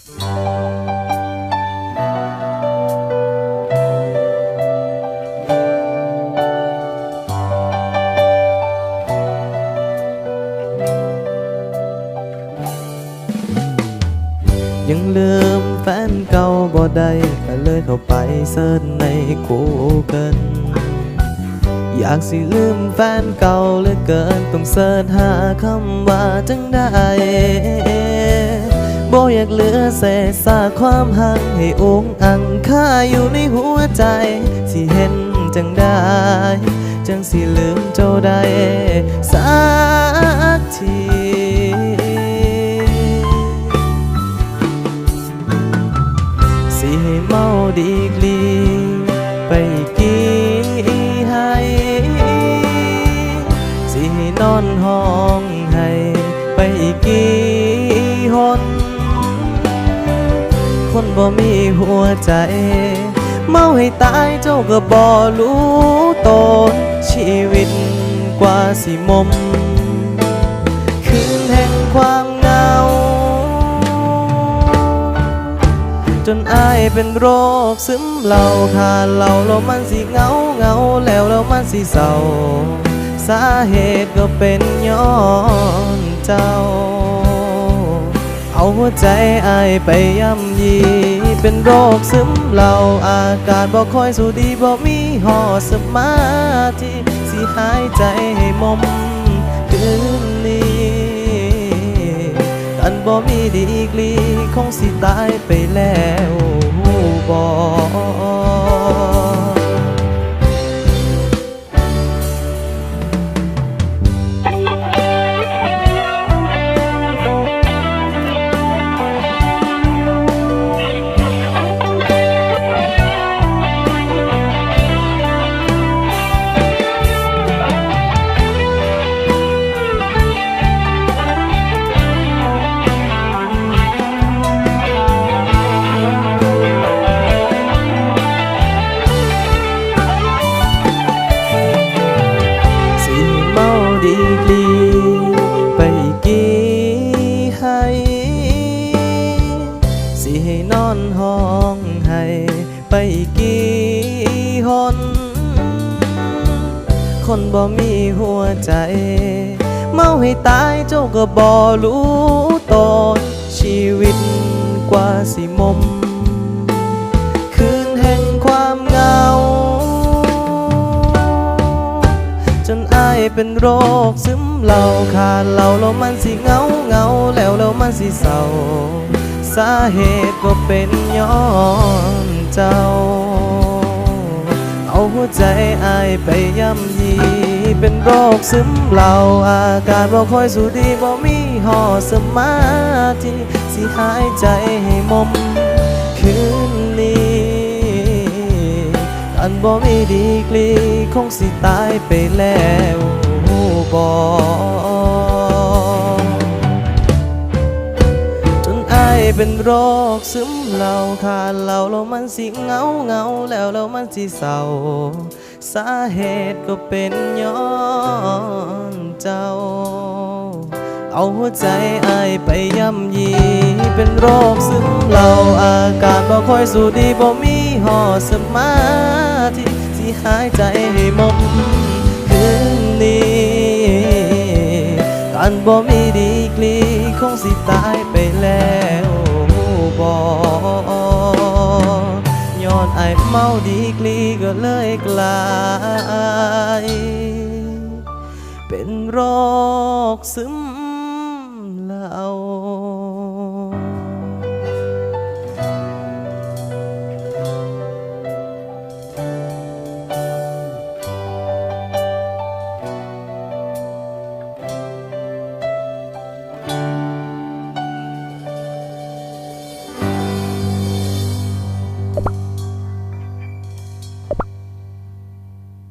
ยังลืมแฟนเก่าบ่ได้ก็เลยเข้าไปเสิร์ชใน Google อยากสิลืมแฟนเก่าเหลือเกิน ต้องเสิร์ชหาคำว่าจังได้ บ่อยากเหลือเศษซากความหังให้องอังค่าอยู่ในหัวใจ สิเห็นจังได้ จังสิลืมเจ้าได้สักทีสิให้เมาดีกลี คนบ่มีหัวใจ เมาให้ตายเจ้าก็บ่รู้ตนชีวิตกว่าสิมม คืนแห่งความเหงา จนอายเป็นโรคซึมเหล่าขาดเหล่าแล้วมันสิเหงาเหงาแล้วแล้วมันสิเศร้า สาเหตุก็เป็นย้อนเจ้า เอาหัวใจอายไปย่ำี เป็นโรคซึมเหล่าอากาศบ่ค่อยสู้ดีบ่มีหอสมาธิสิหายใจให้มมคืนนี้กันบ่มีดีกลีคงสิตายไปแล้วบ่ กี่หน คนบ่มีหัวใจ เมาให้ตายเจ้าก็บ่รู้ตนชีวิตกว่าสิมม คืนแห่งความเหงา จนอายเป็นโรคซึมเหล่าขาดเหล่าแล้วมันสิเหงาเหงาแล้วแล้วมันสิเศร้า สาเหตุก็เป็นย้อนเจ้า เอาหัวใจอายไปย่ำยี เป็นโรคซึมเหล่าอาการบ่ค่อยสูดีบ่มีห่อสมาธิสิหายใจให้มมคืนนี้อันบ่มีดีกลีคงสิตายไปแล้วบ่ เป็นโรคซึมเหล่าขาดเหล่าแล้วมันสิเงาเงาแล้วแล้วมันสิเศร้า สาเหตุก็เป็นย้อนเจ้า เอาหัวใจอายไปย่ำยี เป็นโรคซึมเหล่าอาการบ่ค่อยสู้ดีบ่มีหอสมาธิสิหายใจให้มมคืนนี้การบ่มีดีกลีคงสิตายไปแล้ว อนอายเมาดีกลีก็เลยกลาย เป็นโรคซึม